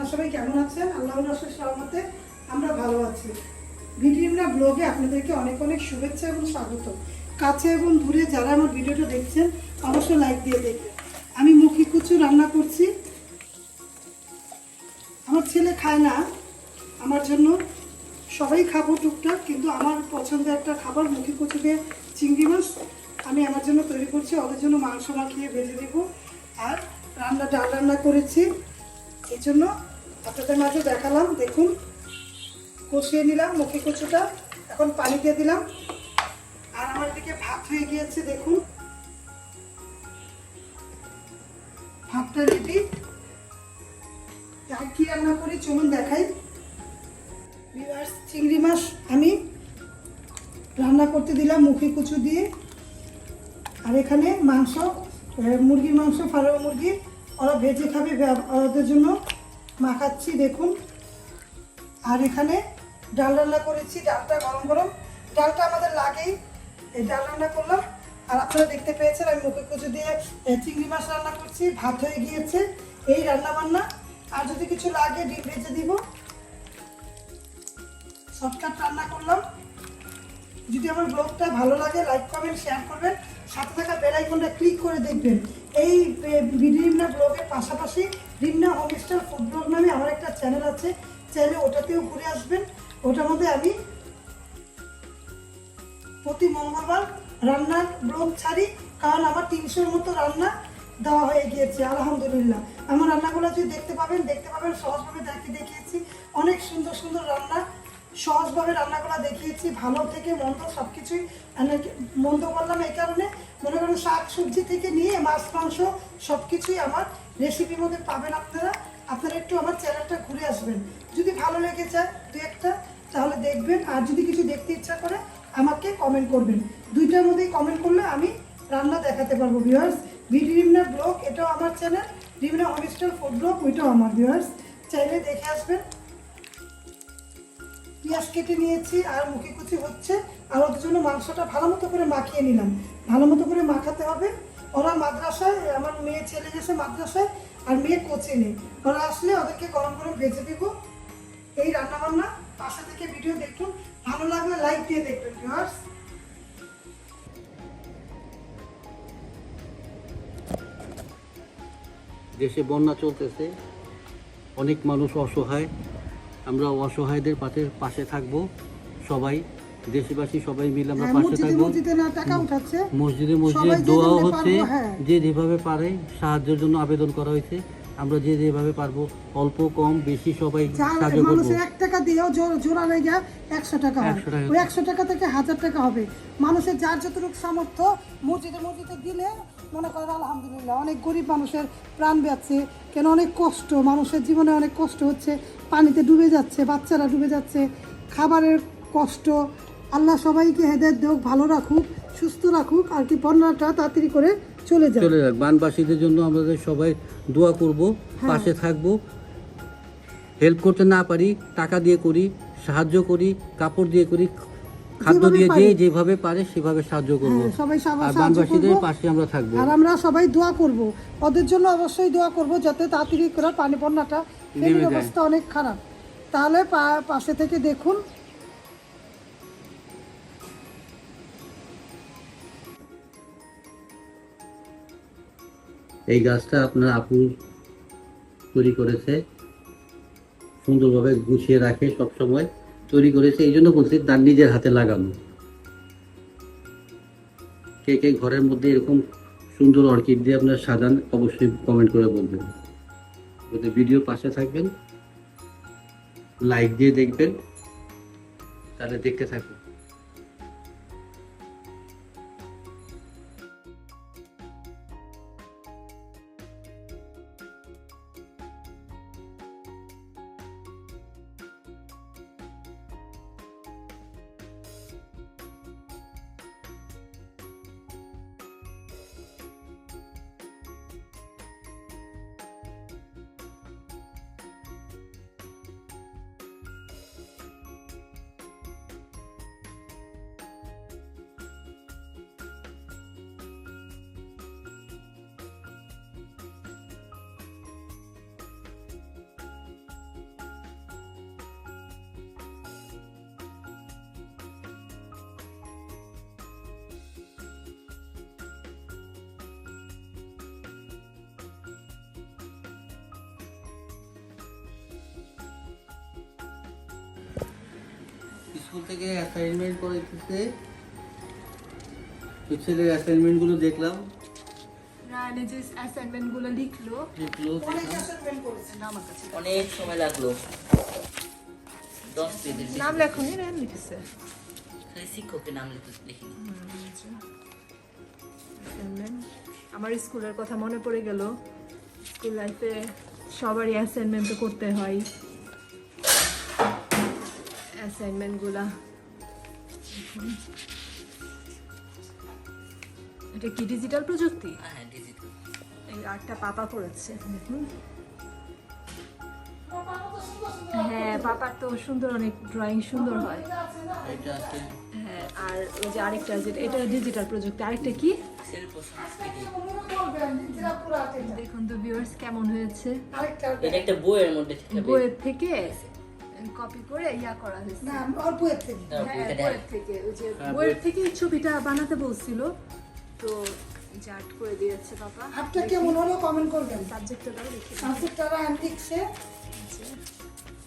আপনারা সবাই কেমন আছেন? আল্লাহর রসের সহমতে আমরা ভালো আছি। ভিডিওরা ব্লগে আপনাদেরকে অনেক অনেক শুভেচ্ছা এবং স্বাগত। কাছে এবং দূরে যারা আমার ভিডিওটা দেখছেন, অবশ্যই লাইক দিয়ে দেখবেন আমি মুখি কুচু রান্না করছি। আমার ছেলে খায় না। আমার জন্য সবাই খাব টুকটাক, কিন্তু আমার পছন্দের একটা খাবার মুখি কুচু দিয়ে চিংড়ি মাছ। আমি আমার জন্য তৈরি করছি। ওদের জন্য মাংস মাখিয়ে ভেজে দেব আর রান্না ডাল রান্না করেছি। এই জন্য আপনাদের মাঝে দেখালাম, দেখুন। কষিয়ে নিলাম মুখি কচুটা, এখন পানি দিয়ে দিলাম। আর আমার দিকে ভাত হয়ে গিয়েছে, দেখুন। ভাতটা রেডি আর কি রান্না করি, চলুন দেখাই। ভিউয়ার্স, চিংড়ি মাছ আমি রান্না করতে দিলাম মুখি কচু দিয়ে। আর এখানে মাংস মুরগির মাংস ফার্ম মুরগি, ওরা ভেজে খাবে ওদের জন্য। মাখাচ্ছি, দেখুন। আর এখানে ডাল রান্না করেছি, ডালটা গরম গরম। ডালটা আমাদের লাগেই, এই ডাল রান্না করলাম। আর আপনারা দেখতে পেয়েছেন, আমি মুখে কুচু দিয়ে চিংড়ি মাছ রান্না করছি, ভাত হয়ে গিয়েছে, এই রান্না বান্না। আর যদি কিছু লাগে, ডিম ভেজে দিব। শর্টকাট রান্না করলাম। যদি আমার ব্লগটা ভালো লাগে লাইক কমেন্ট শেয়ার করবেন। সাথে থাকা বেল আইকনটা ক্লিক করে দেখবেন। এই রিমনা ব্লগের পাশাপাশি রিমনা হোমস্টার ফুড ব্লগ নামে আমার একটা চ্যানেল আছে। চাইলে ওটাতেও ঘুরে আসবেন। ওটার মধ্যে আমি প্রতি মঙ্গলবার রান্নার ব্লগ ছাড়ি, কারণ আমার তিনশোর মতো রান্না দেওয়া হয়ে গিয়েছে, আলহামদুলিল্লাহ। আমার রান্নাগুলো যদি দেখতে পাবেন দেখতে পাবেন, সহজভাবে দেখে দেখিয়েছি। অনেক সুন্দর সুন্দর রান্না সহজভাবে রান্না করা দেখিয়েছি, ভালো থেকে মন্দ সব কিছুই মন্দ করলাম এই কারণে। মনে করেন শাক সবজি থেকে নিয়ে মাছ, মাংস সব কিছুই আমার রেসিপির মধ্যে পাবেন আপনারা। আপনারা একটু আমার চ্যানেলটা ঘুরে আসবেন। যদি ভালো লেগে যায় দু একটা, তাহলে দেখবেন। আর যদি কিছু দেখতে ইচ্ছা করে, আমাকে কমেন্ট করবেন। দুইটার মধ্যেই কমেন্ট করলে আমি রান্না দেখাতে পারব ভিউয়ার্স ভিডি রিমনা ব্লগ, এটাও আমার চ্যানেল রিমনা অনিস্টার ফুড ব্লগ ওইটাও আমার ভিউয়ার্স চাইলে দেখে আসবেন। পেঁয়াজ কেটে নিয়েছি আর মুখি কুচি হচ্ছে। আর ওদের জন্য মাংসটা ভালো মতো করে মাখিয়ে নিলাম। ভালো মতো করে মাখাতে হবে। ওরা মাদ্রাসায়, আমার মেয়ে ছেলে গেছে মাদ্রাসায় আর মেয়ে কোচে নেই ওরা আসলে ওদেরকে গরম গরম ভেজে দিব। এই রান্না বান্না পাশে থেকে ভিডিও দেখুন। ভালো লাগলে লাইক দিয়ে দেখবেন ভিউয়ার্স দেশে বন্যা চলতেছে। অনেক মানুষ অসহায়। আমরা অসহায়দের পাশে পাশে থাকব। সবাই দেশবাসী সবাই মিলে আমরা হ্যাঁ, পাশে থাকব। মসজিদে মসজিদে দোয়াও হচ্ছে হ্যাঁ। যে যেভাবে পারে সাহায্যের জন্য আবেদন করা হয়েছে। আমরা যে যেভাবে পারব অল্প কম বেশি সবাই সাহায্য করব। মানুষের এক টাকা দিয়েও জোড়া লেগে একশো টাকা হয়। ওই একশো টাকা থেকে হাজার টাকা হবে। মানুষের যার যতটুকু সামর্থ্য মসজিদে মসজিদে দিলে মনে করেন আলহামদুলিল্লাহ অনেক গরিব মানুষের প্রাণ বাঁচছে। কেন অনেক কষ্ট? মানুষের জীবনে অনেক কষ্ট হচ্ছে। পানিতে ডুবে যাচ্ছে বাচ্চারা ডুবে যাচ্ছে। খাবারের কষ্ট। আল্লাহ সবাইকে হেদের দেখ ভালো রাখুক সুস্থ রাখুক আর কি বন্যাটা তাড়াতাড়ি করে চলে যাক। চলে যাক। বানবাসীদের জন্য আমাদের সবাই দোয়া করব হ্যাঁ। পাশে থাকব। হেল্প করতে না পারি টাকা দিয়ে করি সাহায্য করি কাপড় দিয়ে করি খাদ্য দিয়ে যে যেভাবে পারে সেভাবে সাহায্য করব। হ্যাঁ, সবাই আর বানবাসীদের। পাশে আমরা থাকব। আর আমরা সবাই দোয়া করব। ওদের জন্য অবশ্যই দোয়া করব যাতে তাড়াতাড়ি করে পানি বন্যাটা। অবস্থা অনেক খারাপ। তাহলে পাশে থেকে দেখুন এই গাছটা আপনার আপু তৈরি করেছে, সুন্দরভাবে গুছিয়ে রাখে সব সময় তৈরি করেছে, এই জন্য বলছি তার নিজের হাতে লাগানো। কে কে ঘরের মধ্যে এরকম সুন্দর অর্কিড দিয়ে আপনার সাজান, অবশ্যই কমেন্ট করে বলবেন। যদি ভিডিও পাশে থাকবেন লাইক দিয়ে দেখবেন, তাহলে দেখতে থাকবেন। স্কুল থেকে অ্যাসাইনমেন্ট করাইতেছে। তো ছেলের অ্যাসাইনমেন্টগুলো দেখলাম। রায়নে যে অ্যাসাইনমেন্টগুলো লিখলো। অনেক দেখলাম। অ্যাসাইনমেন্ট করেছে না আমার কাছে। অনেক সময় লাগল। দশ পেজের নাম লেখনি রায়ন লিখেছে? শিক্ষকের নাম লিখিনি। অ্যাসাইনমেন্ট আমার স্কুলের কথা মনে পড়ে গেল। স্কুল লাইফে সবারই অ্যাসাইনমেন্ট করতে হয়। অ্যাসাইনমেন্টগুলা এটা কি ডিজিটাল প্রযুক্তি? হ্যাঁ ডিজিটাল এই আর্টটা পাপা করেছে দেখুন হ্যাঁ পাপার তো সুন্দর অনেক ড্রয়িং সুন্দর হয়। হ্যাঁ আর ওই যে আরেকটা যেটা এটা ডিজিটাল প্রযুক্তি। আরেকটা কি? দেখুন তো ভিউয়ার্স কেমন হয়েছে। বইয়ের মধ্যে বইয়ের থেকে? কপি করে ইয়া করা হয়েছে। না এর থেকে। হ্যাঁ বইটা বইয়ের থেকে। ওই যে হ্যাঁ, বইয়ের বইয়ের- থেকে ছবিটা বানাতে বলছিল। তো জাট করে দিয়েছে পাপা হাতটা কেমন হলো কমেন্ট করবেন? সাবজেক্টটা দাও লিখে সাবজেক্টটা আমি লিখছে।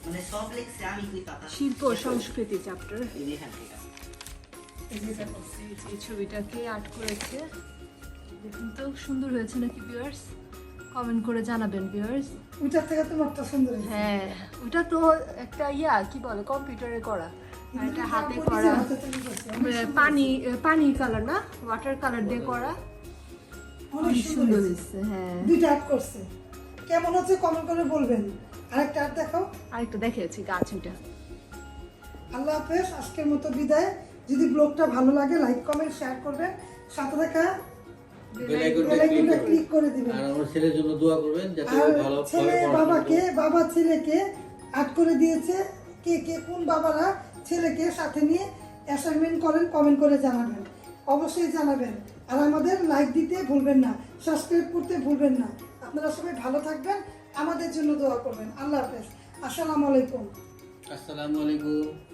মানে সব লিখছে আমি কি শিল্প সংস্কৃতি চ্যাপ্টার হ্যাঁ এই ছবিটাকে আর্ট করেছে। দেখুন তো সুন্দর হয়েছে নাকি ভিউয়ার্স কমেন্ট করে জানাবেন ভিউয়ার্স ওইটার থেকে তোমারটা সুন্দর। হ্যাঁ ওটা তো একটা ইয়া কি বলে কম্পিউটারে করা। এটা হাতে করা। আহ, পানি পানি কালার না ওয়াটার কালার দিয়ে করা। অনেক সুন্দর হয়েছে। হ্যাঁ। দুইটা আর্ট করছে। কেমন হচ্ছে কমেন্ট করে বলবেন। আরেকটা আর্ট দেখাও। আরেকটা দেখেছি গাছ ওইটা আল্লাহ হাফেজ আজকের মতো বিদায়। যদি ব্লগটা ভালো লাগে লাইক কমেন্ট শেয়ার করবেন। সাথে থাকা বেল আইকনটা ক্লিক আইকনটা করবেন। ক্লিক করে দিবেন। আর আমার ছেলের জন্য দোয়া করবেন যাতে ভালো ছেলে বাবাকে বাবা ছেলেকে আর্ট করে দিয়েছে। কে কে কোন বাবারা ছেলেকে সাথে নিয়ে অ্যাসাইনমেন্ট করেন কমেন্ট করে জানাবেন। অবশ্যই জানাবেন। আর আমাদের লাইক দিতে ভুলবেন না সাবস্ক্রাইব করতে ভুলবেন না। আপনারা সবাই ভালো থাকবেন আমাদের জন্য দোয়া করবেন। আল্লাহ হাফেজ। আসসালামু আলাইকুম। আসসালামু আলাইকুম।